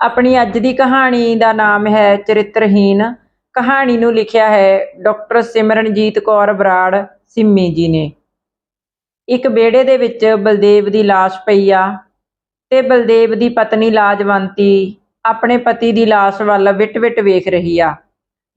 ਆਪਣੀ ਅੱਜ ਦੀ ਕਹਾਣੀ ਦਾ ਨਾਮ ਹੈ ਚਰਿੱਤਰਹੀਨ ਕਹਾਣੀ ਨੂੰ ਲਿਖਿਆ ਹੈ ਡਾਕਟਰ ਸਿਮਰਨਜੀਤ ਕੌਰ ਬਰਾੜ ਸਿੰਮੀ ਜੀ ਨੇ। ਇੱਕ ਵਿਹੜੇ ਦੇ ਵਿੱਚ ਬਲਦੇਵ ਦੀ ਲਾਸ਼ ਪਈ ਆ ਤੇ ਬਲਦੇਵ ਦੀ ਪਤਨੀ ਲਾਜਵੰਤੀ ਆਪਣੇ ਪਤੀ ਦੀ ਲਾਸ਼ ਵੱਲ ਵਿਟ-ਵਿਟ ਵੇਖ ਰਹੀ ਆ।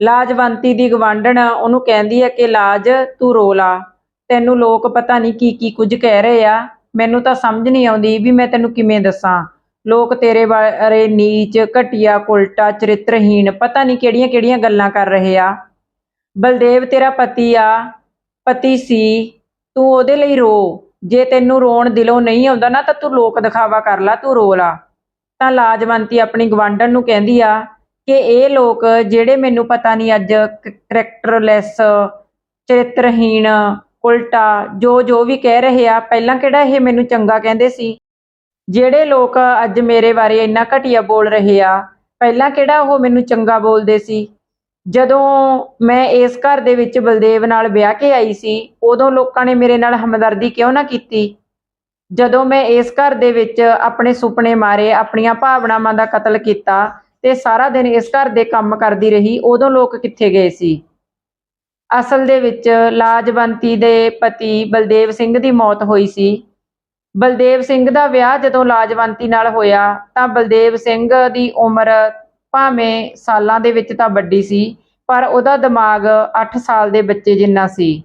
ਲਾਜਵੰਤੀ ਦੀ ਗਵਾਂਢਣ ਉਹਨੂੰ ਕਹਿੰਦੀ ਆ ਕਿ, ਲਾਜ, ਤੂੰ ਰੋਲਾ ਤੈਨੂੰ ਲੋਕ ਪਤਾ ਨਹੀਂ ਕੀ ਕੀ ਕੁਝ ਕਹਿ ਰਹੇ ਆ। ਮੈਨੂੰ ਤਾਂ ਸਮਝ ਨਹੀਂ ਆਉਂਦੀ ਵੀ ਮੈਂ ਤੈਨੂੰ ਕਿਵੇਂ ਦੱਸਾਂ। ਲੋਕ ਤੇਰੇ ਬਾਰੇ ਨੀਚ, ਘਟੀਆ, ਉਲਟਾ, ਚਰਿੱਤਰਹੀਣ, ਪਤਾ ਨਹੀਂ ਕਿਹੜੀਆਂ ਕਿਹੜੀਆਂ ਗੱਲਾਂ ਕਰ ਰਹੇ ਆ। ਬਲਦੇਵ ਤੇਰਾ ਪਤੀ ਆ, ਪਤੀ ਸੀ, ਤੂੰ ਉਹਦੇ ਲਈ ਰੋ। ਜੇ ਤੈਨੂੰ ਰੋਣ ਦਿਲੋਂ ਨਹੀਂ ਆਉਂਦਾ ਨਾ ਤਾਂ ਤੂੰ ਲੋਕ ਦਿਖਾਵਾ ਕਰ ਲਾ, ਤੂੰ ਰੋ ਲਾ। ਤਾਂ ਲਾਜਵੰਤੀ ਆਪਣੀ ਗਵਾਂਢਣ ਨੂੰ ਕਹਿੰਦੀ ਆ ਕਿ ਇਹ ਲੋਕ ਜਿਹੜੇ ਮੈਨੂੰ ਪਤਾ ਨਹੀਂ ਅੱਜ ਕਰੈਕਟਰਲੈਸ, ਚਰਿੱਤਰਹੀਣ, ਉਲਟਾ ਜੋ ਜੋ ਵੀ ਕਹਿ ਰਹੇ ਆ, ਪਹਿਲਾਂ ਕਿਹੜਾ ਇਹ ਮੈਨੂੰ ਚੰਗਾ ਕਹਿੰਦੇ ਸੀ? ਜਿਹੜੇ ਲੋਕ ਅੱਜ ਮੇਰੇ ਬਾਰੇ ਇੰਨਾ ਘਟੀਆ ਬੋਲ ਰਹੇ ਆ, ਪਹਿਲਾਂ ਕਿਹੜਾ ਉਹ ਮੈਨੂੰ ਚੰਗਾ ਬੋਲਦੇ ਸੀ? ਜਦੋਂ ਮੈਂ ਇਸ ਘਰ ਦੇ ਵਿੱਚ ਬਲਦੇਵ ਨਾਲ ਵਿਆਹ ਕੇ ਆਈ ਸੀ, ਉਦੋਂ ਲੋਕਾਂ ਨੇ ਮੇਰੇ ਨਾਲ ਹਮਦਰਦੀ ਕਿਉਂ ਨਾ ਕੀਤੀ? ਜਦੋਂ ਮੈਂ ਇਸ ਘਰ ਦੇ ਵਿੱਚ ਆਪਣੇ ਸੁਪਨੇ ਮਾਰੇ, ਆਪਣੀਆਂ ਭਾਵਨਾਵਾਂ ਦਾ ਕਤਲ ਕੀਤਾ ਤੇ ਸਾਰਾ ਦਿਨ ਇਸ ਘਰ ਦੇ ਕੰਮ ਕਰਦੀ ਰਹੀ, ਉਦੋਂ ਲੋਕ ਕਿੱਥੇ ਗਏ ਸੀ? ਅਸਲ ਦੇ ਵਿੱਚ ਲਾਜਵੰਤੀ ਦੇ ਪਤੀ ਬਲਦੇਵ ਸਿੰਘ ਦੀ ਮੌਤ ਹੋਈ ਸੀ। ਬਲਦੇਵ ਸਿੰਘ ਦਾ ਵਿਆਹ ਜਦੋਂ ਲਾਜਵੰਤੀ ਨਾਲ ਹੋਇਆ, ਤਾਂ ਬਲਦੇਵ ਸਿੰਘ ਦੀ ਉਮਰ ਭਾਵੇਂ ਸਾਲਾਂ ਦੇ ਵਿੱਚ ਤਾਂ ਵੱਡੀ ਸੀ, ਪਰ ਉਹਦਾ ਦਿਮਾਗ 8 ਸਾਲ ਦੇ ਬੱਚੇ ਜਿੰਨਾ ਸੀ।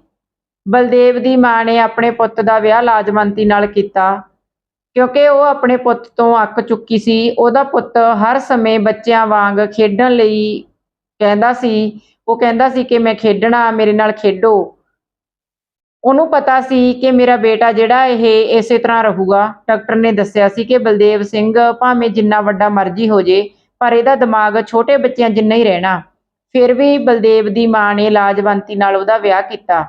ਬਲਦੇਵ ਦੀ ਮਾਂ ਨੇ ਆਪਣੇ ਪੁੱਤ ਦਾ ਵਿਆਹ ਲਾਜਵੰਤੀ ਨਾਲ ਕੀਤਾ, ਕਿਉਂਕਿ ਉਹ ਆਪਣੇ ਪੁੱਤ ਤੋਂ ਅੱਕ ਚੁੱਕੀ ਸੀ। ਉਹਦਾ ਪੁੱਤ ਹਰ ਸਮੇਂ ਬੱਚਿਆਂ ਵਾਂਗ ਖੇਡਣ ਲਈ ਕਹਿੰਦਾ ਸੀ, ਉਹ ਕਹਿੰਦਾ ਸੀ ਕਿ ਮੈਂ ਖੇਡਣਾ, ਮੇਰੇ ਨਾਲ ਖੇਡੋ। ਉਹਨੂੰ ਪਤਾ ਸੀ ਕਿ ਮੇਰਾ ਬੇਟਾ ਜਿਹੜਾ ਇਹ ਇਸੇ ਤਰ੍ਹਾਂ ਰਹੂਗਾ। ਡਾਕਟਰ ਨੇ ਦੱਸਿਆ ਸੀ ਕਿ ਬਲਦੇਵ ਸਿੰਘ ਭਾਵੇਂ ਜਿੰਨਾ ਵੱਡਾ ਮਰਜ਼ੀ ਹੋ ਜੇ, ਪਰ ਇਹਦਾ ਦਿਮਾਗ ਛੋਟੇ ਬੱਚਿਆਂ ਜਿੰਨਾ ਹੀ ਰਹਿਣਾ। ਫਿਰ ਵੀ ਬਲਦੇਵ ਦੀ ਮਾਂ ਨੇ ਲਾਜਵੰਤੀ ਨਾਲ ਉਹਦਾ ਵਿਆਹ ਕੀਤਾ।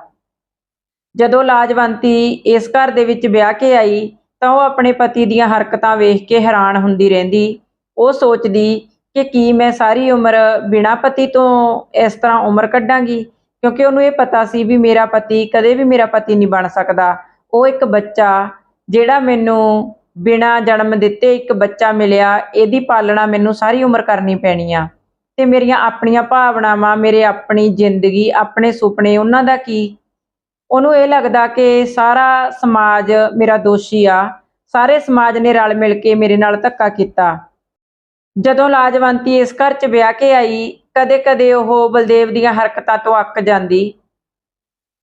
ਜਦੋਂ ਲਾਜਵੰਤੀ ਇਸ ਘਰ ਦੇ ਵਿੱਚ ਵਿਆਹ ਕੇ ਆਈ, ਤਾਂ ਉਹ ਆਪਣੇ ਪਤੀ ਦੀਆਂ ਹਰਕਤਾਂ ਵੇਖ ਕੇ ਹੈਰਾਨ ਹੁੰਦੀ ਰਹਿੰਦੀ। ਉਹ ਸੋਚਦੀ ਕਿ ਕੀ ਮੈਂ ਸਾਰੀ ਉਮਰ ਬਿਨਾਂ ਪਤੀ ਤੋਂ ਇਸ ਤਰ੍ਹਾਂ ਉਮਰ ਕੱਢਾਂਗੀ? ਕਿਉਂਕਿ ਉਹਨੂੰ ਇਹ ਪਤਾ ਸੀ ਵੀ ਮੇਰਾ ਪਤੀ ਕਦੇ ਵੀ ਮੇਰਾ ਪਤੀ ਨਹੀਂ ਬਣ ਸਕਦਾ। ਉਹ ਇੱਕ ਬੱਚਾ ਜਿਹੜਾ ਮੈਨੂੰ ਬਿਨਾਂ ਜਨਮ ਦਿੱਤੇ ਇੱਕ ਬੱਚਾ ਮਿਲਿਆ, ਇਹਦੀ ਪਾਲਣਾ ਮੈਨੂੰ ਸਾਰੀ ਉਮਰ ਕਰਨੀ ਪੈਣੀ ਆ। ਤੇ ਮੇਰੀਆਂ ਆਪਣੀਆਂ ਭਾਵਨਾਵਾਂ, ਮੇਰੇ ਆਪਣੀ ਜ਼ਿੰਦਗੀ, ਆਪਣੇ ਸੁਪਨੇ, ਉਹਨਾਂ ਦਾ ਕੀ? ਉਹਨੂੰ ਇਹ ਲੱਗਦਾ ਕਿ ਸਾਰਾ ਸਮਾਜ ਮੇਰਾ ਦੋਸ਼ੀ ਆ। ਸਾਰੇ ਸਮਾਜ ਨੇ ਰਲ ਮਿਲ ਕੇ ਮੇਰੇ ਨਾਲ ਧੱਕਾ ਕੀਤਾ। ਜਦੋਂ ਲਾਜਵੰਤੀ ਇਸ ਘਰ 'ਚ ਵਿਆਹ ਕੇ ਆਈ ਕਦੇ-ਕਦੇ ਉਹ ਬਲਦੇਵ ਦੀਆਂ ਹਰਕਤਾਂ ਤੋਂ ਅੱਕ ਜਾਂਦੀ।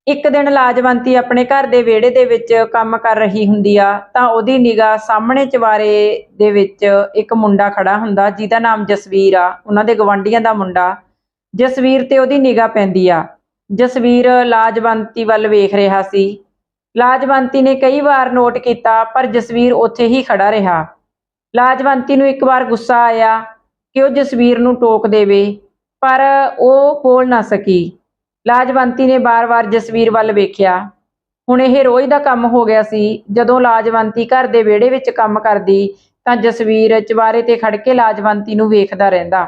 ਇੱਕ ਦਿਨ ਲਾਜਵੰਤੀ ਆਪਣੇ ਘਰ ਦੇ ਵਿਹੜੇ ਦੇ ਵਿੱਚ ਕੰਮ ਕਰ ਰਹੀ ਹੁੰਦੀ ਆ, ਤਾਂ ਉਹਦੀ ਨਿਗਾਹ ਸਾਹਮਣੇ ਚਵਾਰੇ ਦੇ ਵਿੱਚ ਇੱਕ ਮੁੰਡਾ ਖੜਾ ਹੁੰਦਾ, ਜਿਹਦਾ ਨਾਮ ਜਸਵੀਰ ਆ। ਉਹਨਾਂ ਦੇ ਗਵਾਂਢੀਆਂ ਦਾ ਮੁੰਡਾ। ਜਸਵੀਰ ਤੇ ਉਹਦੀ ਨਿਗਾਹ ਪੈਂਦੀ ਆ। ਜਸਵੀਰ ਲਾਜਵੰਤੀ ਵੱਲ ਵੇਖ ਰਿਹਾ ਸੀ। ਲਾਜਵੰਤੀ ਨੇ ਕਈ ਵਾਰ ਨੋਟ ਕੀਤਾ, ਪਰ ਜਸਵੀਰ ਉੱਥੇ ਹੀ ਖੜਾ ਰਿਹਾ। ਲਾਜਵੰਤੀ ਨੂੰ ਇੱਕ ਵਾਰ ਗੁੱਸਾ ਆਇਆ ਕਿ ਉਹ ਜਸਵੀਰ ਨੂੰ ਟੋਕ ਦੇਵੇ। ਪਰ ਉਹ ਬੋਲ ਨਾ ਸਕੀ। ਲਾਜਵੰਤੀ ਨੇ ਬਾਰ-ਬਾਰ ਜਸਵੀਰ ਵੱਲ ਵੇਖਿਆ। ਹੁਣ ਇਹ ਰੋਜ਼ ਦਾ ਕੰਮ ਹੋ ਗਿਆ ਸੀ। ਜਦੋਂ ਲਾਜਵੰਤੀ ਘਰ ਦੇ ਵਿਹੜੇ ਵਿੱਚ ਕੰਮ ਕਰਦੀ, ਤਾਂ ਜਸਵੀਰ ਚਵਾਰੇ ਤੇ ਖੜ ਕੇ ਲਾਜਵੰਤੀ ਨੂੰ ਵੇਖਦਾ ਰਹਿੰਦਾ।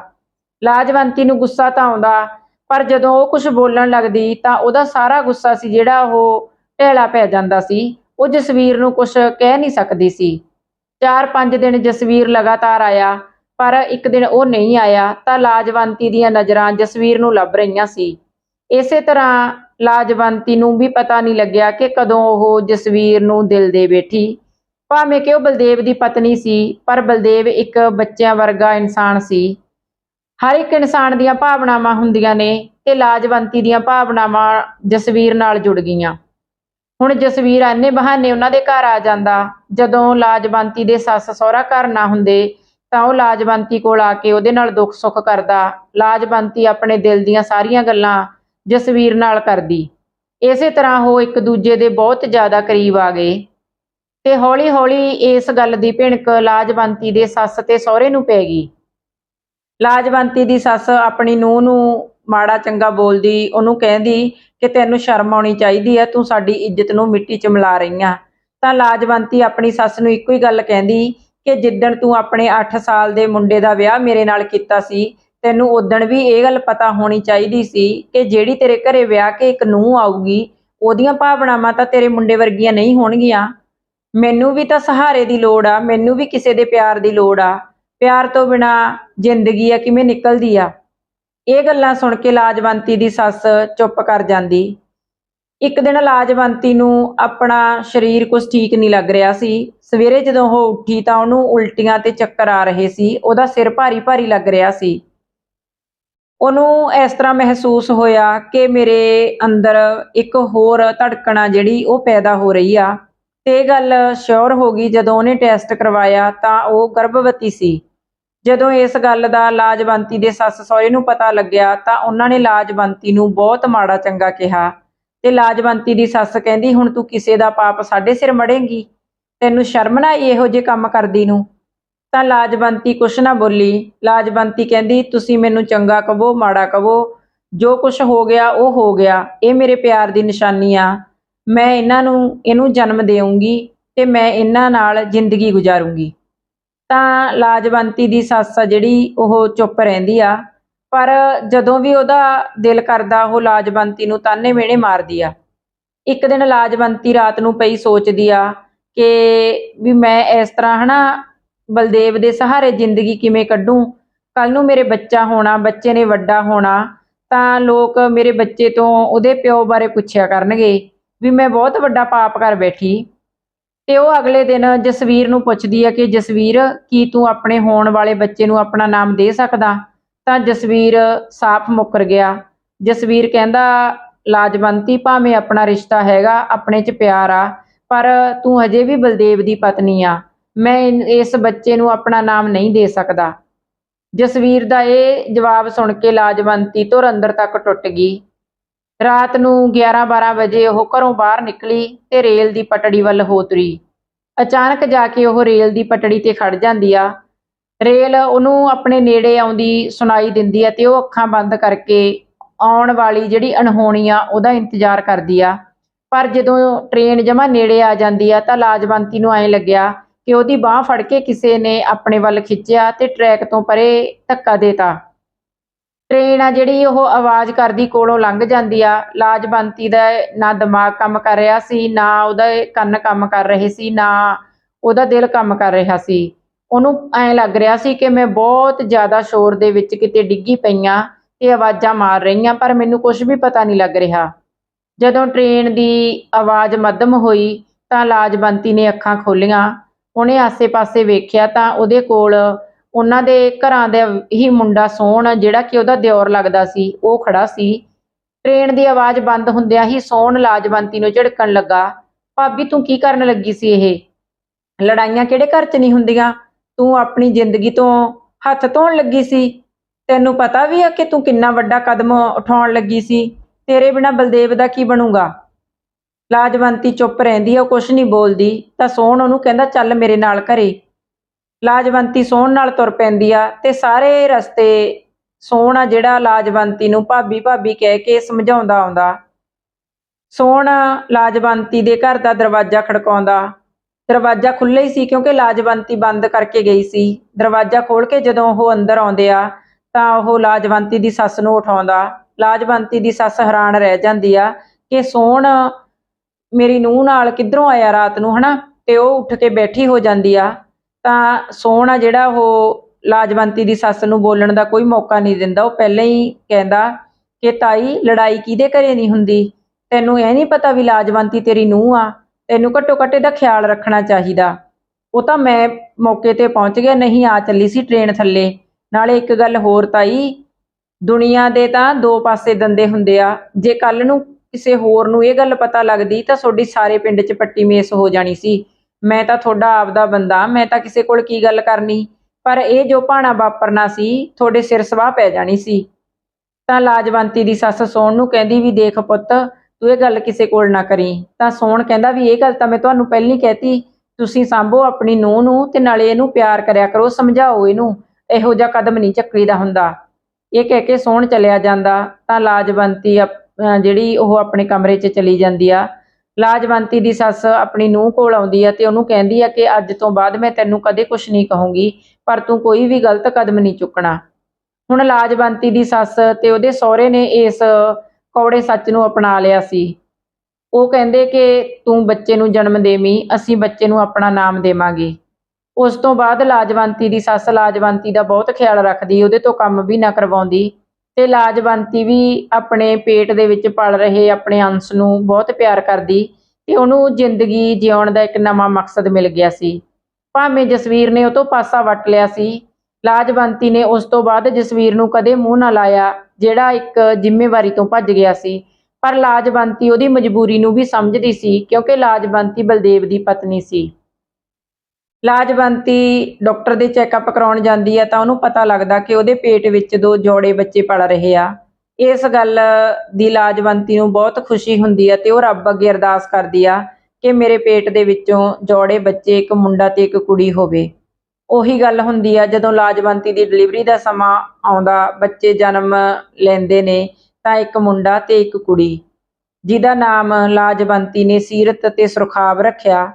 ਲਾਜਵੰਤੀ ਨੂੰ ਗੁੱਸਾ ਤਾਂ ਆਉਂਦਾ, ਪਰ ਜਦੋਂ ਉਹ ਕੁਝ ਬੋਲਣ ਲੱਗਦੀ, ਤਾਂ ਉਹਦਾ ਸਾਰਾ ਗੁੱਸਾ ਸੀ ਜਿਹੜਾ ਉਹ ਢੇਲਾ ਪੈ ਜਾਂਦਾ ਸੀ। ਉਹ ਜਸਵੀਰ ਨੂੰ ਕੁਝ ਕਹਿ ਨਹੀਂ ਸਕਦੀ ਸੀ। 4-5 ਦਿਨ ਜਸਵੀਰ ਲਗਾਤਾਰ ਆਇਆ। ਪਰ ਇੱਕ ਦਿਨ ਉਹ ਨਹੀਂ ਆਇਆ ਤਾਂ ਲਾਜਵੰਤੀ ਦੀਆਂ ਨਜ਼ਰਾਂ ਜਸਵੀਰ ਨੂੰ ਲੱਭ ਰਹੀਆਂ ਸੀ। ਇਸੇ ਤਰ੍ਹਾਂ ਲਾਜਵੰਤੀ ਨੂੰ ਵੀ ਪਤਾ ਨਹੀਂ ਲੱਗਿਆ ਕਿ ਕਦੋਂ ਉਹ ਜਸਵੀਰ ਨੂੰ ਦਿਲ ਦੇ ਬੈਠੀ। ਭਾਵੇਂ ਕਿ ਉਹ ਬਲਦੇਵ ਦੀ ਪਤਨੀ ਸੀ, ਪਰ ਬਲਦੇਵ ਇੱਕ ਬੱਚਿਆਂ ਵਰਗਾ ਇਨਸਾਨ ਸੀ। ਹਰ ਇੱਕ ਇਨਸਾਨ ਦੀਆਂ ਭਾਵਨਾਵਾਂ ਹੁੰਦੀਆਂ ਨੇ ਤੇ ਲਾਜਵੰਤੀ ਦੀਆਂ ਭਾਵਨਾਵਾਂ ਜਸਵੀਰ ਨਾਲ ਜੁੜ ਗਈਆਂ। ਹੁਣ ਜਸਵੀਰ ਐਨੇ ਬਹਾਨੇ ਉਹਨਾਂ ਦੇ ਘਰ ਆ ਜਾਂਦਾ, ਜਦੋਂ ਲਾਜਵੰਤੀ ਦੇ ਸੱਸ ਸਹੁਰਾ ਘਰ ਨਾ ਹੁੰਦੇ ਤਾਂ ਉਹ ਲਾਜਵੰਤੀ ਕੋਲ ਆ ਕੇ ਉਹਦੇ ਨਾਲ ਦੁੱਖ ਸੁੱਖ ਕਰਦਾ। ਲਾਜਵੰਤੀ ਆਪਣੇ ਦਿਲ ਦੀਆਂ ਸਾਰੀਆਂ ਗੱਲਾਂ ਜਸਵੀਰ ਨਾਲ ਕਰਦੀ। ਇਸੇ ਤਰ੍ਹਾਂ ਉਹ ਇੱਕ ਦੂਜੇ ਦੇ ਬਹੁਤ ਜ਼ਿਆਦਾ ਕਰੀਬ ਆ ਗਏ। ਤੇ ਹੌਲੀ-ਹੌਲੀ ਇਸ ਗੱਲ ਦੀ ਭਿਣਕ ਲਾਜਵੰਤੀ ਦੇ ਸੱਸ ਤੇ ਸਹੁਰੇ ਨੂੰ ਪੈ ਗਈ। ਲਾਜਵੰਤੀ ਦੀ ਸੱਸ ਆਪਣੀ ਨੂੰਹ ਨੂੰ ਮਾੜਾ ਚੰਗਾ ਬੋਲਦੀ, ਉਹਨੂੰ ਕਹਿੰਦੀ ਕਿ ਤੈਨੂੰ ਸ਼ਰਮ ਆਉਣੀ ਚਾਹੀਦੀ ਹੈ ਤੂੰ ਸਾਡੀ ਇੱਜ਼ਤ ਨੂੰ ਮਿੱਟੀ 'ਚ ਮਿਲਾ ਰਹੀ ਆ ਤਾਂ ਲਾਜਵੰਤੀ ਆਪਣੀ ਸੱਸ ਨੂੰ ਇੱਕੋ ਹੀ ਗੱਲ ਕਹਿੰਦੀ ਕਿ ਜਿੱਦਣ ਤੂੰ ਆਪਣੇ 8 ਸਾਲ ਦੇ ਮੁੰਡੇ ਦਾ ਵਿਆਹ ਮੇਰੇ ਨਾਲ ਕੀਤਾ ਸੀ, ਤੈਨੂੰ ਉਦਣ ਵੀ ਇਹ ਗੱਲ ਪਤਾ ਹੋਣੀ ਚਾਹੀਦੀ ਸੀ ਕਿ ਜਿਹੜੀ ਤੇਰੇ ਘਰੇ ਵਿਆਹ ਕੇ ਇੱਕ ਨੂੰਹ ਆਊਗੀ, ਉਹਦੀਆਂ ਭਾਵਨਾਵਾਂ ਤਾਂ ਤੇਰੇ ਮੁੰਡੇ ਵਰਗੀਆਂ ਨਹੀਂ ਹੋਣਗੀਆਂ। ਮੈਨੂੰ ਵੀ ਤਾਂ ਸਹਾਰੇ ਦੀ ਲੋੜ ਆ, ਮੈਨੂੰ ਵੀ ਕਿਸੇ ਦੇ ਪਿਆਰ ਦੀ ਲੋੜ ਆ। ਪਿਆਰ ਤੋਂ ਬਿਨਾ ਜ਼ਿੰਦਗੀ ਆ ਕਿਵੇਂ ਨਿਕਲਦੀ ਆ? ਇਹ ਗੱਲਾਂ ਸੁਣ ਕੇ ਲਾਜਵੰਤੀ ਦੀ ਸੱਸ ਚੁੱਪ ਕਰ ਜਾਂਦੀ। ਇੱਕ ਦਿਨ ਲਾਜਵੰਤੀ ਨੂੰ ਆਪਣਾ ਸਰੀਰ ਕੁਝ ਠੀਕ ਨਹੀਂ ਲੱਗ ਰਿਹਾ ਸੀ। ਸਵੇਰੇ ਜਦੋਂ ਉਹ ਉੱਠੀ ਤਾਂ ਉਹਨੂੰ ਉਲਟੀਆਂ ਤੇ ਚੱਕਰ ਆ ਰਹੇ ਸੀ, ਉਹਦਾ ਸਿਰ ਭਾਰੀ ਭਾਰੀ ਲੱਗ ਰਿਹਾ ਸੀ। ਉਹਨੂੰ ਇਸ ਤਰ੍ਹਾਂ ਮਹਿਸੂਸ ਹੋਇਆ ਕਿ ਮੇਰੇ ਅੰਦਰ ਇੱਕ ਹੋਰ ਧੜਕਣ ਆ ਜਿਹੜੀ ਉਹ ਪੈਦਾ ਹੋ ਰਹੀ ਆ। ਤੇ ਇਹ ਗੱਲ ਸ਼ੋਰ ਹੋ ਗਈ, ਜਦੋਂ ਉਹਨੇ ਟੈਸਟ ਕਰਵਾਇਆ ਤਾਂ ਉਹ ਗਰਭਵਤੀ ਸੀ। ਜਦੋਂ ਇਸ ਗੱਲ ਦਾ ਲਾਜਵੰਤੀ ਦੇ ਸੱਸ ਸਹੁਰੇ ਨੂੰ ਪਤਾ ਲੱਗਿਆ ਤਾਂ ਉਹਨਾਂ ਨੇ ਲਾਜਵੰਤੀ ਨੂੰ ਬਹੁਤ ਮਾੜਾ ਚੰਗਾ ਕਿਹਾ। ਤੇ ਲਾਜਵੰਤੀ ਦੀ ਸੱਸ ਕਹਿੰਦੀ, ਹੁਣ ਤੂੰ ਕਿਸੇ ਦਾ ਪਾਪ ਸਾਡੇ ਸਿਰ ਮੜੇਂਗੀ? ਤੈਨੂੰ ਸ਼ਰਮ ਨਾ ਆਈ ਇਹੋ ਜਿਹੇ ਕੰਮ ਕਰਦੀ ਨੂੰ? ਤਾਂ ਲਾਜਵੰਤੀ ਕੁਛ ਨਾ ਬੋਲੀ। ਲਾਜਵੰਤੀ ਕਹਿੰਦੀ, ਤੁਸੀਂ ਮੈਨੂੰ ਚੰਗਾ ਕਹੋ, ਮਾੜਾ ਕਹੋ। ਜੋ ਕੁਛ ਹੋ ਗਿਆ, ਉਹ ਹੋ ਗਿਆ। ਇਹ ਮੇਰੇ ਪਿਆਰ ਦੀ ਨਿਸ਼ਾਨੀ ਆ। ਮੈਂ ਇਹਨਾਂ ਨੂੰ, ਇਹਨੂੰ ਜਨਮ ਦੇਵਾਂਗੀ ਤੇ ਮੈਂ ਇਹਨਾਂ ਨਾਲ ਜ਼ਿੰਦਗੀ ਗੁਜ਼ਾਰੂੰਗੀ। ਤਾਂ ਲਾਜਵੰਤੀ ਦੀ ਸੱਸ ਆ ਜਿਹੜੀ, ਉਹ ਚੁੱਪ ਰਹਿੰਦੀ ਆ। ਪਰ ਜਦੋਂ ਵੀ ਉਹਦਾ ਦਿਲ ਕਰਦਾ, ਉਹ ਲਾਜਵੰਤੀ ਨੂੰ ਤਾਨੇ ਮਿਹਣੇ ਮਾਰਦੀ ਆ। ਇੱਕ ਦਿਨ ਲਾਜਵੰਤੀ ਰਾਤ ਨੂੰ ਪਈ ਸੋਚਦੀ ਆ ਕਿ ਵੀ ਮੈਂ ਇਸ ਤਰ੍ਹਾਂ ਹਨਾ ਬਲਦੇਵ ਦੇ ਸਹਾਰੇ ਜ਼ਿੰਦਗੀ ਕਿਵੇਂ ਕੱਢੂੰ? ਕੱਲ ਨੂੰ ਮੇਰੇ ਬੱਚਾ ਹੋਣਾ, ਬੱਚੇ ਨੇ ਵੱਡਾ ਹੋਣਾ, ਤਾਂ ਲੋਕ ਮੇਰੇ ਬੱਚੇ ਤੋਂ ਉਹਦੇ ਪਿਓ ਬਾਰੇ ਪੁੱਛਿਆ ਕਰਨਗੇ ਵੀ ਮੈਂ ਬਹੁਤ ਵੱਡਾ ਪਾਪ ਕਰ ਬੈਠੀ। ਤੇ ਉਹ ਅਗਲੇ ਦਿਨ ਜਸਵੀਰ ਨੂੰ ਪੁੱਛਦੀ ਹੈ ਕਿ ਜਸਵੀਰ, ਕੀ ਤੂੰ ਆਪਣੇ ਹੋਣ ਵਾਲੇ ਬੱਚੇ ਨੂੰ ਆਪਣਾ ਨਾਮ ਦੇ ਸਕਦਾ? ਤਾਂ ਜਸਵੀਰ ਸਾਫ਼ ਮੁੱਕਰ ਗਿਆ। ਜਸਵੀਰ ਕਹਿੰਦਾ, ਲਾਜਵੰਤੀ ਭਾਵੇਂ ਆਪਣਾ ਰਿਸ਼ਤਾ ਹੈਗਾ, ਆਪਣੇ 'ਚ ਪਿਆਰ ਆ ਪਰ ਤੂੰ ਹਜੇ ਵੀ ਬਲਦੇਵ ਦੀ ਪਤਨੀ ਆ। ਮੈਂ ਇਸ ਬੱਚੇ ਨੂੰ ਆਪਣਾ ਨਾਮ ਨਹੀਂ ਦੇ ਸਕਦਾ। ਜਸਵੀਰ ਦਾ ਇਹ ਜਵਾਬ ਸੁਣ ਕੇ ਲਾਜਵੰਤੀ ਧੁਰ ਅੰਦਰ ਤੱਕ ਟੁੱਟ ਗਈ। ਰਾਤ ਨੂੰ 11-12 ਵਜੇ ਉਹ ਘਰੋਂ ਬਾਹਰ ਨਿਕਲੀ ਤੇ ਰੇਲ ਦੀ ਪਟੜੀ ਵੱਲ ਹੋ ਤੁਰੀ ਅਚਾਨਕ ਜਾ ਕੇ ਉਹ ਰੇਲ ਦੀ ਪਟੜੀ ਤੇ ਖੜ ਜਾਂਦੀ ਆ। ਰੇਲ ਉਹਨੂੰ ਆਪਣੇ ਨੇੜੇ ਆਉਂਦੀ ਸੁਣਾਈ ਦਿੰਦੀ ਆ ਤੇ ਉਹ ਅੱਖਾਂ ਬੰਦ ਕਰਕੇ ਆਉਣ ਵਾਲੀ ਜਿਹੜੀ ਅਣਹੋਣੀ ਆ ਉਹਦਾ ਇੰਤਜ਼ਾਰ ਕਰਦੀ ਆ। ਪਰ ਜਦੋਂ ਟ੍ਰੇਨ ਜਮਾ ਨੇੜੇ ਆ ਜਾਂਦੀ ਆ ਤਾਂ ਲਾਜਵੰਤੀ ਨੂੰ ਐਂ ਲੱਗਿਆ ਕਿ ਉਹਦੀ ਬਾਹ ਫੜ ਕੇ ਕਿਸੇ ਨੇ ਆਪਣੇ ਵੱਲ ਖਿੱਚਿਆ ਤੇ ਟਰੈਕ ਤੋਂ ਪਰੇ ਧੱਕਾ ਦੇਤਾ। ਟ੍ਰੇਨ ਆ ਜਿਹੜੀ ਉਹ ਆਵਾਜ਼ ਕਰਦੀ ਕੋਲੋਂ ਲੰਘ ਜਾਂਦੀ ਆ। ਲਾਜਵੰਤੀ ਦਾ ਨਾ ਦਿਮਾਗ ਕੰਮ ਕਰ ਰਿਹਾ ਸੀ, ਨਾ ਉਹਦਾ ਕੰਨ ਕੰਮ ਕਰ ਰਹੇ ਸੀ, ਨਾ ਉਹਦਾ ਦਿਲ ਕੰਮ ਕਰ ਰਿਹਾ ਸੀ। ਉਹਨੂੰ ਐਂ ਲੱਗ ਰਿਹਾ ਸੀ ਕਿ ਮੈਂ ਬਹੁਤ ਜ਼ਿਆਦਾ ਸ਼ੋਰ ਦੇ ਵਿੱਚ ਕਿਤੇ ਡਿੱਗੀ ਪਈਆਂ ਤੇ ਆਵਾਜ਼ਾਂ ਮਾਰ ਰਹੀਆਂ, ਪਰ ਮੈਨੂੰ ਕੁਝ ਵੀ ਪਤਾ ਨਹੀਂ ਲੱਗ ਰਿਹਾ। ਜਦੋਂ ਟ੍ਰੇਨ ਦੀ ਆਵਾਜ਼ ਮੱਧਮ ਹੋਈ ਤਾਂ ਲਾਜਵੰਤੀ ਨੇ ਅੱਖਾਂ ਖੋਲੀਆਂ। ਉਹਨੇ ਆਸੇ-ਪਾਸੇ ਵੇਖਿਆ ਤਾਂ ਉਹਦੇ ਕੋਲ ਉਹਨਾਂ ਦੇ ਘਰਾਂ ਦਾ ਹੀ ਮੁੰਡਾ ਸੋਹਣ, ਜਿਹੜਾ ਕਿ ਉਹਦਾ ਦਿਓਰ ਲੱਗਦਾ ਸੀ, ਉਹ ਖੜਾ ਸੀ। ਟ੍ਰੇਨ ਦੀ ਆਵਾਜ਼ ਬੰਦ ਹੁੰਦਿਆਂ ਹੀ ਸੋਹਣ ਲਾਜਵੰਤੀ ਨੂੰ ਝਿੜਕਣ ਲੱਗਾ। ਭਾਬੀ, ਤੂੰ ਕੀ ਕਰਨ ਲੱਗੀ ਸੀ ਇਹ? ਲੜਾਈਆਂ ਕਿਹੜੇ ਘਰ 'ਚ ਨਹੀਂ ਹੁੰਦੀਆਂ? ਤੂੰ ਆਪਣੀ ਜ਼ਿੰਦਗੀ ਤੋਂ ਹੱਥ ਧੋਣ ਲੱਗੀ ਸੀ? ਤੈਨੂੰ ਪਤਾ ਵੀ ਆ ਕਿ ਤੂੰ ਕਿੰਨਾ ਵੱਡਾ ਕਦਮ ਉਠਾਉਣ ਲੱਗੀ ਸੀ। ਤੇਰੇ ਬਿਨਾ ਬਲਦੇਵ ਦਾ ਕੀ ਬਣੂਗਾ? ਲਾਜਵੰਤੀ ਚੁੱਪ ਰਹਿੰਦੀ ਆ, ਉਹ ਕੁਛ ਨਹੀਂ ਬੋਲਦੀ। ਤਾਂ ਸੋਹਣ ਉਹਨੂੰ ਕਹਿੰਦਾ, ਚੱਲ ਮੇਰੇ ਨਾਲ ਘਰੇ। ਲਾਜਵੰਤੀ ਸੋਹਣ ਨਾਲ ਤੁਰ ਪੈਂਦੀ ਆ ਤੇ ਸਾਰੇ ਰਸਤੇ ਸੋਹਣ ਆ ਜਿਹੜਾ ਲਾਜਵੰਤੀ ਨੂੰ ਭਾਬੀ ਭਾਬੀ ਕਹਿ ਕੇ ਸਮਝਾਉਂਦਾ ਆਉਂਦਾ। ਸੋਹਣ ਲਾਜਵੰਤੀ ਦੇ ਘਰ ਦਾ ਦਰਵਾਜ਼ਾ ਖੜਕਾਉਂਦਾ। ਦਰਵਾਜ਼ਾ ਖੁੱਲ੍ਹਾ ਹੀ ਸੀ ਕਿਉਂਕਿ ਲਾਜਵੰਤੀ ਬੰਦ ਕਰਕੇ ਗਈ ਸੀ। ਦਰਵਾਜ਼ਾ ਖੋਲ ਕੇ ਜਦੋਂ ਉਹ ਅੰਦਰ ਆਉਂਦੇ ਆ ਤਾਂ ਉਹ ਲਾਜਵੰਤੀ ਦੀ ਸੱਸ ਨੂੰ ਉਠਾਉਂਦਾ। ਲਾਜਵੰਤੀ ਦੀ ਸੱਸ ਹੈਰਾਨ ਰਹਿ ਜਾਂਦੀ ਆ ਕਿ ਸੋਹਣ ਮੇਰੀ ਨੂੰਹ ਨਾਲ ਕਿੱਧਰੋਂ ਆਇਆ ਰਾਤ ਨੂੰ, ਹਨਾ? ਤੇ ਉਹ ਉੱਠ ਕੇ ਬੈਠੀ ਹੋ ਜਾਂਦੀ ਆ। ਤਾਂ ਸੋਹਣ ਆ ਜਿਹੜਾ ਉਹ ਲਾਜਵੰਤੀ ਦੀ ਸੱਸ ਨੂੰ ਬੋਲਣ ਦਾ ਕੋਈ ਮੌਕਾ ਨਹੀਂ ਦਿੰਦਾ। ਉਹ ਪਹਿਲਾਂ ਹੀ ਕਹਿੰਦਾ ਕਿ ਤਾਈ, ਲੜਾਈ ਕਿਹਦੇ ਘਰੇ ਨਹੀਂ ਹੁੰਦੀ? ਤੈਨੂੰ ਇਹ ਨਹੀਂ ਪਤਾ ਵੀ ਲਾਜਵੰਤੀ ਤੇਰੀ ਨੂੰਹ ਆ? ਤੈਨੂੰ ਘੱਟੋ ਘੱਟ ਇਹਦਾ ਖਿਆਲ ਰੱਖਣਾ ਚਾਹੀਦਾ। ਉਹ ਤਾਂ ਮੈਂ ਮੌਕੇ ਤੇ ਪਹੁੰਚ ਗਿਆ। ਨਹੀਂ, ਆ ਚੱਲੀ ਸੀ ਟ੍ਰੇਨ ਥੱਲੇ। ਨਾਲੇ ਇੱਕ ਗੱਲ ਹੋਰ ਤਾਈ ਦੁਨੀਆ ਦੇ ਤਾਂ ਦੋ ਪਾਸੇ ਦੰਦੇ ਹੁੰਦੇ ਆ। ਜੇ ਕੱਲ ਨੂੰ ਕਿਸੇ ਹੋਰ ਨੂੰ ਇਹ ਗੱਲ ਪਤਾ ਲੱਗਦੀ, ਤਾਂ ਤੁਹਾਡੀ ਸਾਰੇ ਪਿੰਡ 'ਚ ਪੱਟੀ ਮੇਸ ਹੋ ਜਾਣੀ ਸੀ। ਮੈਂ ਤਾਂ ਤੁਹਾਡਾ ਆਪਦਾ ਬੰਦਾ, ਮੈਂ ਤਾਂ ਕਿਸੇ ਕੋਲ ਕੀ ਗੱਲ ਕਰਨੀ? ਪਰ ਇਹ ਜੋ ਭਾਣਾ ਵਾਪਰਨਾ ਸੀ, ਤੁਹਾਡੇ ਸਿਰ ਸਵਾਹ ਪੈ ਜਾਣੀ ਸੀ। ਤਾਂ ਲਾਜਵੰਤੀ ਦੀ ਸੱਸ ਸੋਣ ਨੂੰ ਕਹਿੰਦੀ ਵੀ, ਦੇਖ ਪੁੱਤ, ਤੂੰ ਇਹ ਗੱਲ ਕਿਸੇ ਕੋਲ ਨਾ ਕਰੀ। ਤਾਂ ਸੋਣ ਕਹਿੰਦਾ ਵੀ, ਇਹ ਗੱਲ ਤਾਂ ਮੈਂ ਤੁਹਾਨੂੰ ਪਹਿਲਾਂ ਹੀ ਕਹਿਤੀ। ਤੁਸੀਂ ਸੰਭੋ ਆਪਣੀ ਨੂੰਹ ਨੂੰ ਤੇ ਨਾਲੇ ਇਹਨੂੰ ਪਿਆਰ ਕਰਿਆ ਕਰੋ, ਸਮਝਾਓ ਇਹਨੂੰ। ਇਹੋ ਜਿਹਾ ਕਦਮ ਨਹੀਂ ਚੱਕੀਦਾ ਹੁੰਦਾ। ਇਹ ਕਹਿ ਕੇ ਸੋਹਣ ਚਲਿਆ ਜਾਂਦਾ, ਤਾਂ ਲਾਜਵੰਤੀ ਅਪ- ਜਿਹੜੀ ਉਹ ਆਪਣੇ ਕਮਰੇ 'ਚ ਚਲੀ ਜਾਂਦੀ ਆ। ਲਾਜਵੰਤੀ ਦੀ ਸੱਸ ਆਪਣੀ ਨੂੰਹ ਕੋਲ ਆਉਂਦੀ ਆ ਤੇ ਉਹਨੂੰ ਕਹਿੰਦੀ ਆ ਕਿ ਅੱਜ ਤੋਂ ਬਾਅਦ ਮੈਂ ਤੈਨੂੰ ਕਦੇ ਕੁਝ ਨਹੀਂ ਕਹੂੰਗੀ, ਪਰ ਤੂੰ ਕੋਈ ਵੀ ਗਲਤ ਕਦਮ ਨਹੀਂ ਚੁੱਕਣਾ। ਹੁਣ ਲਾਜਵੰਤੀ ਦੀ ਸੱਸ ਤੇ ਉਹਦੇ ਸਹੁਰੇ ਨੇ ਇਸ ਕੌੜੇ ਸੱਚ ਨੂੰ ਅਪਣਾ ਲਿਆ ਸੀ। ਉਹ ਕਹਿੰਦੇ ਕਿ ਤੂੰ ਬੱਚੇ ਨੂੰ ਜਨਮ ਦੇਵੀਂ, ਅਸੀਂ ਬੱਚੇ ਨੂੰ ਆਪਣਾ ਨਾਮ ਦੇਵਾਂਗੇ। ਉਸ ਤੋਂ ਬਾਅਦ ਲਾਜਵੰਤੀ ਦੀ ਸੱਸ ਲਾਜਵੰਤੀ ਦਾ ਬਹੁਤ ਖਿਆਲ ਰੱਖਦੀ, ਉਹਦੇ ਤੋਂ ਕੰਮ ਵੀ ਨਾ ਕਰਵਾਉਂਦੀ ਤੇ ਲਾਜਵੰਤੀ ਵੀ ਆਪਣੇ ਪੇਟ ਦੇ ਵਿੱਚ ਪਲ ਰਹੇ, ਆਪਣੇ ਅੰਸ਼ ਨੂੰ ਬਹੁਤ ਪਿਆਰ ਕਰਦੀ ਤੇ ਉਹਨੂੰ ਜ਼ਿੰਦਗੀ ਜਿਉਣ ਦਾ ਇੱਕ ਨਵਾਂ ਮਕਸਦ ਮਿਲ ਗਿਆ ਸੀ। ਭਾਵੇਂ ਜਸਵੀਰ ਨੇ ਉਹ ਤੋਂ ਪਾਸਾ ਵੱਟ ਲਿਆ ਸੀ, ਲਾਜਵੰਤੀ ਨੇ ਉਸ ਤੋਂ ਬਾਅਦ ਜਸਵੀਰ ਨੂੰ ਕਦੇ ਮੂੰਹ ਨਾ ਲਾਇਆ, ਜਿਹੜਾ ਇੱਕ ਜ਼ਿੰਮੇਵਾਰੀ ਤੋਂ ਭੱਜ ਗਿਆ ਸੀ। ਪਰ ਲਾਜਵੰਤੀ ਉਹਦੀ ਮਜਬੂਰੀ ਨੂੰ ਵੀ ਸਮਝਦੀ ਸੀ ਕਿਉਂਕਿ ਲਾਜਵੰਤੀ ਬਲਦੇਵ ਦੀ ਪਤਨੀ ਸੀ। ਲਾਜਵੰਤੀ ਡਾਕਟਰ ਦੇ ਚੈੱਕਅਪ ਕਰਾਉਣ ਜਾਂਦੀ ਹੈ ਤਾਂ ਉਹਨੂੰ ਪਤਾ ਲੱਗਦਾ ਕਿ ਉਹਦੇ ਪੇਟ ਵਿੱਚ ਦੋ ਜੋੜੇ ਬੱਚੇ ਪਲ ਰਹੇ ਆ। ਇਸ ਗੱਲ ਦੀ ਲਾਜਵੰਤੀ ਨੂੰ ਬਹੁਤ ਖੁਸ਼ੀ ਹੁੰਦੀ ਹੈ ਤੇ ਉਹ ਰੱਬ ਅੱਗੇ ਅਰਦਾਸ ਕਰਦੀ ਆ ਕਿ ਮੇਰੇ ਪੇਟ ਦੇ ਵਿੱਚੋਂ ਜੋੜੇ ਬੱਚੇ, ਇੱਕ ਮੁੰਡਾ ਤੇ ਇੱਕ ਕੁੜੀ ਹੋਵੇ। ਉਹੀ ਗੱਲ ਹੁੰਦੀ ਆ, ਜਦੋਂ ਲਾਜਵੰਤੀ ਦੀ ਡਿਲੀਵਰੀ ਦਾ ਸਮਾਂ ਆਉਂਦਾ, ਬੱਚੇ ਜਨਮ ਲੈਂਦੇ ਨੇ, ਤਾਂ ਇੱਕ ਮੁੰਡਾ ਤੇ ਇੱਕ ਕੁੜੀ, ਜਿਹਦਾ ਨਾਮ ਲਾਜਵੰਤੀ ਨੇ ਸੀਰਤ ਤੇ ਸੁਰਖਾਬ ਰੱਖਿਆ।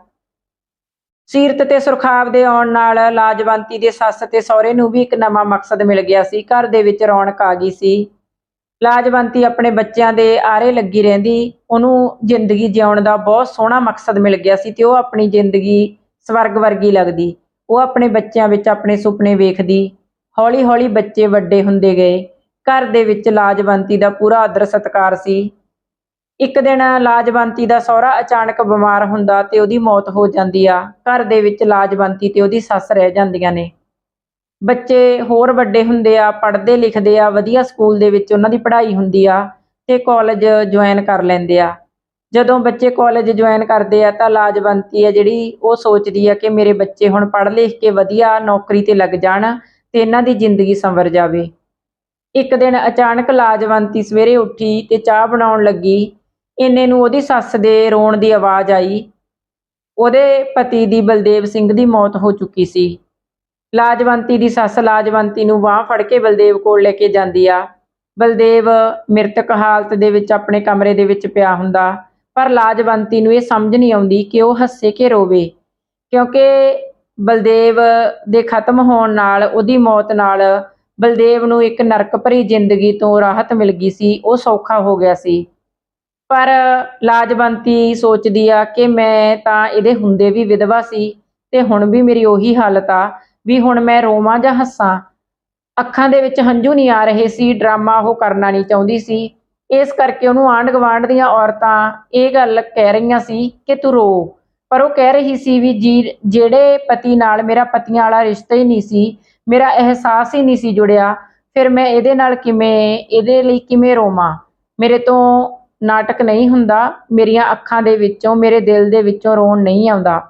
ਸੀਰਤ ਤੇ ਸੁਰਖਾਬ ਦੇ ਆਉਣ ਨਾਲ ਲਾਜਵੰਤੀ ਦੇ ਸੱਸ ਤੇ ਸਹੁਰੇ ਨੂੰ ਵੀ ਇੱਕ ਨਵਾਂ ਮਕਸਦ ਮਿਲ ਗਿਆ ਸੀ। ਘਰ ਦੇ ਵਿੱਚ ਰੌਣਕ ਆ ਗਈ ਸੀ। ਲਾਜਵੰਤੀ ਆਪਣੇ ਬੱਚਿਆਂ ਦੇ ਆਰੇ ਲੱਗੀ ਰਹਿੰਦੀ। ਉਹਨੂੰ ਜ਼ਿੰਦਗੀ ਜਿਉਣ ਦਾ ਬਹੁਤ ਸੋਹਣਾ ਮਕਸਦ ਮਿਲ ਗਿਆ ਸੀ ਤੇ ਉਹ ਆਪਣੀ ਜ਼ਿੰਦਗੀ ਸਵਰਗ ਵਰਗੀ ਲੱਗਦੀ। ਉਹ ਆਪਣੇ ਬੱਚਿਆਂ ਵਿੱਚ ਆਪਣੇ ਸੁਪਨੇ ਵੇਖਦੀ। ਹੌਲੀ ਹੌਲੀ ਬੱਚੇ ਵੱਡੇ ਹੁੰਦੇ ਗਏ। ਘਰ ਦੇ ਵਿੱਚ ਲਾਜਵੰਤੀ ਦਾ ਪੂਰਾ ਆਦਰ ਸਤਿਕਾਰ ਸੀ। ਇੱਕ ਦਿਨ ਲਾਜਵੰਤੀ ਦਾ ਸਹੁਰਾ ਅਚਾਨਕ ਬਿਮਾਰ ਹੁੰਦਾ ਤੇ ਉਹਦੀ ਮੌਤ ਹੋ ਜਾਂਦੀ ਆ। ਘਰ ਦੇ ਵਿੱਚ ਲਾਜਵੰਤੀ ਤੇ ਉਹਦੀ ਸੱਸ ਰਹਿ ਜਾਂਦੀਆਂ ਨੇ। ਬੱਚੇ ਹੋਰ ਵੱਡੇ ਹੁੰਦੇ ਆ, ਪੜ੍ਹਦੇ ਲਿਖਦੇ ਆ, ਵਧੀਆ ਸਕੂਲ ਦੇ ਵਿੱਚ ਉਹਨਾਂ ਦੀ ਪੜ੍ਹਾਈ ਹੁੰਦੀ ਆ ਤੇ ਕਾਲਜ ਜੁਆਇਨ ਕਰ ਲੈਂਦੇ ਆ। ਜਦੋਂ ਬੱਚੇ ਕਾਲਜ ਜੁਆਇਨ ਕਰਦੇ ਆ ਤਾਂ ਲਾਜਵੰਤੀ ਆ ਜਿਹੜੀ ਉਹ ਸੋਚਦੀ ਆ ਕਿ ਮੇਰੇ ਬੱਚੇ ਹੁਣ ਪੜ੍ਹ ਲਿਖ ਕੇ ਵਧੀਆ ਨੌਕਰੀ ਤੇ ਲੱਗ ਜਾਣ ਤੇ ਇਹਨਾਂ ਦੀ ਜ਼ਿੰਦਗੀ ਸੰਵਰ ਜਾਵੇ। ਇੱਕ ਦਿਨ ਅਚਾਨਕ ਲਾਜਵੰਤੀ ਸਵੇਰੇ ਉੱਠੀ ਤੇ ਚਾਹ ਬਣਾਉਣ ਲੱਗੀ ਇੰਨੇ ਨੂੰ ਉਹਦੀ ਸੱਸ ਦੇ ਰੋਣ ਦੀ ਆਵਾਜ਼ ਆਈ। ਉਹਦੇ ਪਤੀ ਦੀ ਬਲਦੇਵ ਸਿੰਘ ਦੀ ਮੌਤ ਹੋ ਚੁੱਕੀ ਸੀ। ਲਾਜਵੰਤੀ ਦੀ ਸੱਸ ਲਾਜਵੰਤੀ ਨੂੰ ਬਾਹ ਫੜ ਕੇ ਬਲਦੇਵ ਕੋਲ ਲੈ ਕੇ ਜਾਂਦੀ ਆ। ਬਲਦੇਵ ਮ੍ਰਿਤਕ ਹਾਲਤ ਦੇ ਵਿੱਚ ਆਪਣੇ ਕਮਰੇ ਦੇ ਵਿੱਚ ਪਿਆ ਹੁੰਦਾ, ਪਰ ਲਾਜਵੰਤੀ ਨੂੰ ਇਹ ਸਮਝ ਨਹੀਂ ਆਉਂਦੀ ਕਿ ਉਹ ਹੱਸੇ ਕੇ ਰੋਵੇ, ਕਿਉਂਕਿ ਬਲਦੇਵ ਦੇ ਖਤਮ ਹੋਣ ਨਾਲ ਉਹਦੀ ਮੌਤ ਨਾਲ ਬਲਦੇਵ ਨੂੰ ਇੱਕ ਨਰਕ ਭਰੀ ਜ਼ਿੰਦਗੀ ਤੋਂ ਰਾਹਤ ਮਿਲ ਗਈ ਸੀ, ਉਹ ਸੌਖਾ ਹੋ ਗਿਆ ਸੀ। ਪਰ ਲਾਜਵੰਤੀ ਸੋਚਦੀ ਆ ਕਿ ਮੈਂ ਤਾਂ ਇਹਦੇ ਹੁੰਦੇ ਵੀ ਵਿਧਵਾ ਸੀ ਤੇ ਹੁਣ ਵੀ ਮੇਰੀ ਉਹੀ ਹਾਲਤ ਆ, ਵੀ ਹੁਣ ਮੈਂ ਰੋਵਾਂ ਜਾਂ ਹੱਸਾਂ। ਅੱਖਾਂ ਦੇ ਵਿੱਚ ਹੰਝੂ ਨਹੀਂ ਆ ਰਹੇ ਸੀ, ਡਰਾਮਾ ਉਹ ਕਰਨਾ ਨਹੀਂ ਚਾਹੁੰਦੀ ਸੀ। ਇਸ ਕਰਕੇ ਉਹਨੂੰ ਆਂਢ ਗੁਆਂਢ ਦੀਆਂ ਔਰਤਾਂ ਇਹ ਗੱਲ ਕਹਿ ਰਹੀਆਂ ਸੀ ਕਿ ਤੂੰ ਰੋ। ਪਰ ਉਹ ਕਹਿ ਰਹੀ ਸੀ ਵੀ ਜੀ, ਜਿਹੜੇ ਪਤੀ ਨਾਲ ਮੇਰਾ ਪਤੀਆਂ ਵਾਲਾ ਰਿਸ਼ਤਾ ਹੀ ਨਹੀਂ ਸੀ, ਮੇਰਾ ਅਹਿਸਾਸ ਹੀ ਨਹੀਂ ਸੀ ਜੁੜਿਆ, ਫਿਰ ਮੈਂ ਇਹਦੇ ਨਾਲ ਕਿਵੇਂ, ਇਹਦੇ ਲਈ ਕਿਵੇਂ ਰੋਵਾਂ? ਮੇਰੇ ਤੋਂ ਨਾਟਕ ਨਹੀਂ ਹੁੰਦਾ, ਮੇਰੀਆਂ ਅੱਖਾਂ ਦੇ ਵਿੱਚੋਂ, ਮੇਰੇ ਦਿਲ ਦੇ ਵਿੱਚੋਂ ਰੋਣ ਨਹੀਂ ਆਉਂਦਾ।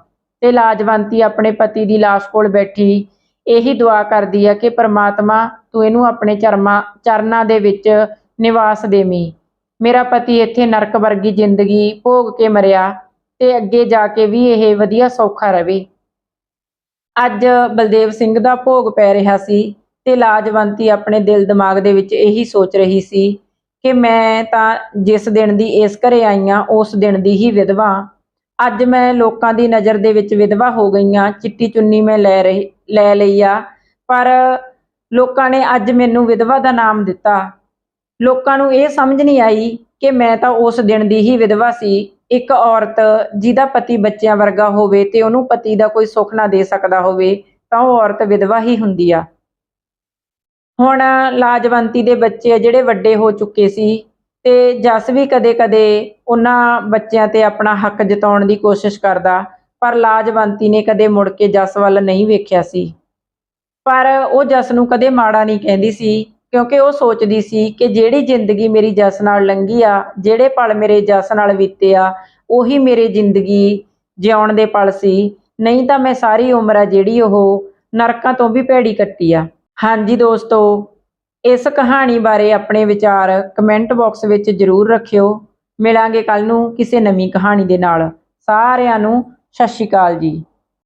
ਤੇ ਲਾਜਵੰਤੀ ਆਪਣੇ ਪਤੀ ਦੀ ਲਾਸ਼ ਕੋਲ ਬੈਠੀ ਇਹੀ ਦੁਆ ਕਰਦੀ ਹੈ ਕਿ ਪ੍ਰਮਾਤਮਾ, ਤੂੰ ਇਹਨੂੰ ਆਪਣੇ ਚਰਮਾਂ, ਚਰਨਾਂ ਦੇ ਵਿੱਚ ਨਿਵਾਸ ਦੇਵੀਂ। ਮੇਰਾ ਪਤੀ ਇੱਥੇ ਨਰਕ ਵਰਗੀ ਜ਼ਿੰਦਗੀ ਭੋਗ ਕੇ ਮਰਿਆ ਤੇ ਅੱਗੇ ਜਾ ਕੇ ਵੀ ਇਹ ਵਧੀਆ ਸੌਖਾ ਰਵੇ। ਅੱਜ ਬਲਦੇਵ ਸਿੰਘ ਦਾ ਭੋਗ ਪੈ ਰਿਹਾ ਸੀ ਤੇ ਲਾਜਵੰਤੀ ਆਪਣੇ ਦਿਲ ਦਿਮਾਗ ਦੇ ਵਿੱਚ ਇਹੀ ਸੋਚ ਰਹੀ ਸੀ ਕਿ ਮੈਂ ਤਾਂ ਜਿਸ ਦਿਨ ਦੀ ਇਸ ਘਰੇ ਆਈ ਹਾਂ ਉਸ ਦਿਨ ਦੀ ਹੀ ਵਿਧਵਾ। ਅੱਜ ਮੈਂ ਲੋਕਾਂ ਦੀ ਨਜ਼ਰ ਦੇ ਵਿੱਚ ਵਿਧਵਾ ਹੋ ਗਈ ਹਾਂ ਚਿੱਟੀ ਚੁੰਨੀ ਮੈਂ ਲੈ ਰਹੀ, ਲੈ ਲਈ ਆ। ਪਰ ਲੋਕਾਂ ਨੇ ਅੱਜ ਮੈਨੂੰ ਵਿਧਵਾ ਦਾ ਨਾਮ ਦਿੱਤਾ। ਲੋਕਾਂ ਨੂੰ ਇਹ ਸਮਝ ਨਹੀਂ ਆਈ ਕਿ ਮੈਂ ਤਾਂ ਉਸ ਦਿਨ ਦੀ ਹੀ ਵਿਧਵਾ ਸੀ। ਇੱਕ ਔਰਤ ਜਿਹਦਾ ਪਤੀ ਬੱਚਿਆਂ ਵਰਗਾ ਹੋਵੇ ਤੇ ਉਹਨੂੰ ਪਤੀ ਦਾ ਕੋਈ ਸੁੱਖ ਨਾ ਦੇ ਸਕਦਾ ਹੋਵੇ, ਤਾਂ ਉਹ ਔਰਤ ਵਿਧਵਾ ਹੀ ਹੁੰਦੀ ਆ। ਹੁਣ ਲਾਜਵੰਤੀ ਦੇ ਬੱਚੇ ਆ ਜਿਹੜੇ ਵੱਡੇ ਹੋ ਚੁੱਕੇ ਸੀ ਤੇ ਜਸ ਵੀ ਕਦੇ-ਕਦੇ ਉਹਨਾਂ ਬੱਚਿਆਂ ਤੇ ਆਪਣਾ ਹੱਕ ਜਤਾਉਣ ਦੀ ਕੋਸ਼ਿਸ਼ ਕਰਦਾ, ਪਰ ਲਾਜਵੰਤੀ ਨੇ ਕਦੇ ਮੁੜ ਕੇ ਜਸ ਵੱਲ ਨਹੀਂ ਵੇਖਿਆ ਸੀ। ਪਰ ਉਹ ਜਸ ਨੂੰ ਕਦੇ ਮਾੜਾ ਨਹੀਂ ਕਹਿੰਦੀ ਸੀ, ਕਿਉਂਕਿ ਉਹ ਸੋਚਦੀ ਸੀ ਕਿ ਜਿਹੜੀ ਜ਼ਿੰਦਗੀ ਮੇਰੀ ਜਸ ਨਾਲ ਲੰਘੀ ਆ, ਜਿਹੜੇ ਪਲ ਮੇਰੇ ਜਸ ਨਾਲ ਬੀਤੇ ਆ, ਉਹੀ ਮੇਰੇ ਜ਼ਿੰਦਗੀ ਜਿਉਣ ਦੇ ਪਲ ਸੀ। ਨਹੀਂ ਤਾਂ ਮੈਂ ਸਾਰੀ ਉਮਰ ਆ ਜਿਹੜੀ ਉਹ ਨਰਕਾਂ ਤੋਂ ਵੀ ਭੈੜੀ ਕੱਟੀ ਆ। ਹਾਂਜੀ ਦੋਸਤੋ, ਇਸ ਕਹਾਣੀ ਬਾਰੇ ਆਪਣੇ ਵਿਚਾਰ ਕਮੈਂਟ ਬਾਕਸ ਵਿੱਚ ਜ਼ਰੂਰ ਰੱਖਿਓ। ਮਿਲਾਂਗੇ ਕੱਲ ਨੂੰ ਕਿਸੇ ਨਵੀਂ ਕਹਾਣੀ ਦੇ ਨਾਲ। ਸਾਰਿਆਂ ਨੂੰ ਸਤਿ ਸ਼੍ਰੀ ਅਕਾਲ ਜੀ।